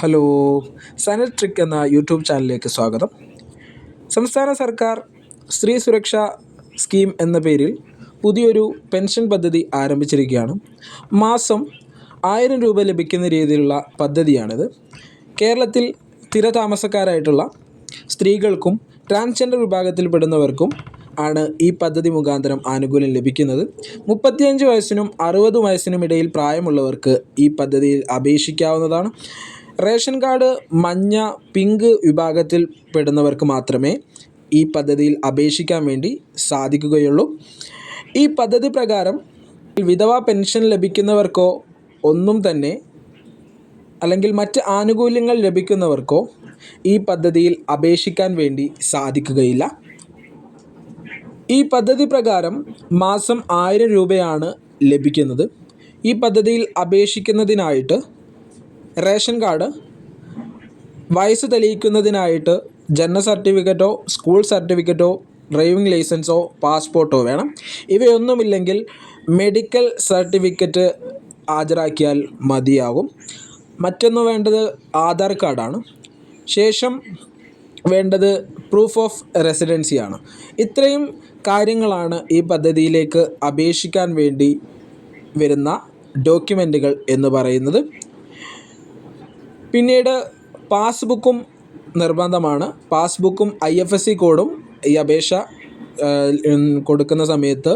Hello Sanal trick എന്ന YouTube ചാനലിലേക്ക് സ്വാഗതം. സംസ്ഥാന സർക്കാർ സ്ത്രീ സുരക്ഷാ സ്കീം എന്ന പേരിൽ പുതിയൊരു പെൻഷൻ പദ്ധതി ആരംഭിച്ചിരിക്കുകയാണ്. മാസം ആയിരം രൂപ ലഭിക്കുന്ന രീതിയിലുള്ള പദ്ധതിയാണിത്. കേരളത്തിൽ സ്ഥിരതാമസക്കാരായിട്ടുള്ള സ്ത്രീകൾക്കും ട്രാൻസ്ജെൻഡർ വിഭാഗത്തിൽപ്പെടുന്നവർക്കും ആണ് ഈ പദ്ധതി മുഖാന്തരം ആനുകൂല്യം ലഭിക്കുന്നത്. മുപ്പത്തിയഞ്ച് വയസ്സിനും അറുപത് വയസ്സിനും ഇടയിൽ പ്രായമുള്ളവർക്ക് ഈ പദ്ധതിയിൽ അപേക്ഷിക്കാവുന്നതാണ്. റേഷൻ കാർഡ് മഞ്ഞ പിങ്ക് വിഭാഗത്തിൽ പെടുന്നവർക്ക് മാത്രമേ ഈ പദ്ധതിയിൽ അപേക്ഷിക്കാൻ വേണ്ടി സാധിക്കുകയുള്ളൂ. ഈ പദ്ധതി പ്രകാരം വിധവാ പെൻഷൻ ലഭിക്കുന്നവർക്കോ ഒന്നും തന്നെ അല്ലെങ്കിൽ മറ്റ് ആനുകൂല്യങ്ങൾ ലഭിക്കുന്നവർക്കോ ഈ പദ്ധതിയിൽ അപേക്ഷിക്കാൻ വേണ്ടി സാധിക്കുകയില്ല. ഈ പദ്ധതി പ്രകാരം മാസം ആയിരം രൂപയാണ് ലഭിക്കുന്നത്. ഈ പദ്ധതിയിൽ അപേക്ഷിക്കുന്നതിനായിട്ട് റേഷൻ കാർഡ്. വയസ്സ് തെളിയിക്കുന്നതിനായിട്ട് ജനന സർട്ടിഫിക്കറ്റോ സ്കൂൾ സർട്ടിഫിക്കറ്റോ ഡ്രൈവിംഗ് ലൈസൻസോ പാസ്പോർട്ടോ വേണം. ഇവയൊന്നുമില്ലെങ്കിൽ മെഡിക്കൽ സർട്ടിഫിക്കറ്റ് ഹാജരാക്കിയാൽ മതിയാകും. മറ്റൊന്ന് വേണ്ടത് ആധാർ കാർഡാണ്. ശേഷം വേണ്ടത് പ്രൂഫ് ഓഫ് റെസിഡൻസിയാണ് ഇത്രയും കാര്യങ്ങളാണ് ഈ പദ്ധതിയിലേക്ക് അപേക്ഷിക്കാൻ വേണ്ടി വരുന്ന ഡോക്യുമെന്റുകൾ എന്ന് പറയുന്നത്. പിന്നീട് പാസ്ബുക്കും നിർബന്ധമാണ്. പാസ്ബുക്കും ഐ എഫ് എസ് സി കോഡും ഈ അപേക്ഷ കൊടുക്കുന്ന സമയത്ത്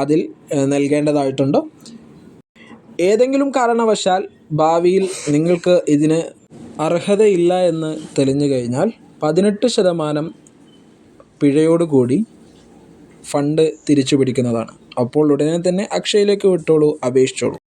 അതിൽ നൽകേണ്ടതായിട്ടുണ്ട്. ഏതെങ്കിലും കാരണവശാൽ ഭാവിയിൽ നിങ്ങൾക്ക് ഇതിന് അർഹതയില്ല എന്ന് തെളിഞ്ഞു കഴിഞ്ഞാൽ പതിനെട്ട് ശതമാനം പിഴയോടുകൂടി ഫണ്ട് തിരിച്ചു പിടിക്കുന്നതാണ് അപ്പോൾ ഉടനെ തന്നെ അക്ഷയയിലേക്ക് വിട്ടോളൂ അപേക്ഷിച്ചോളൂ.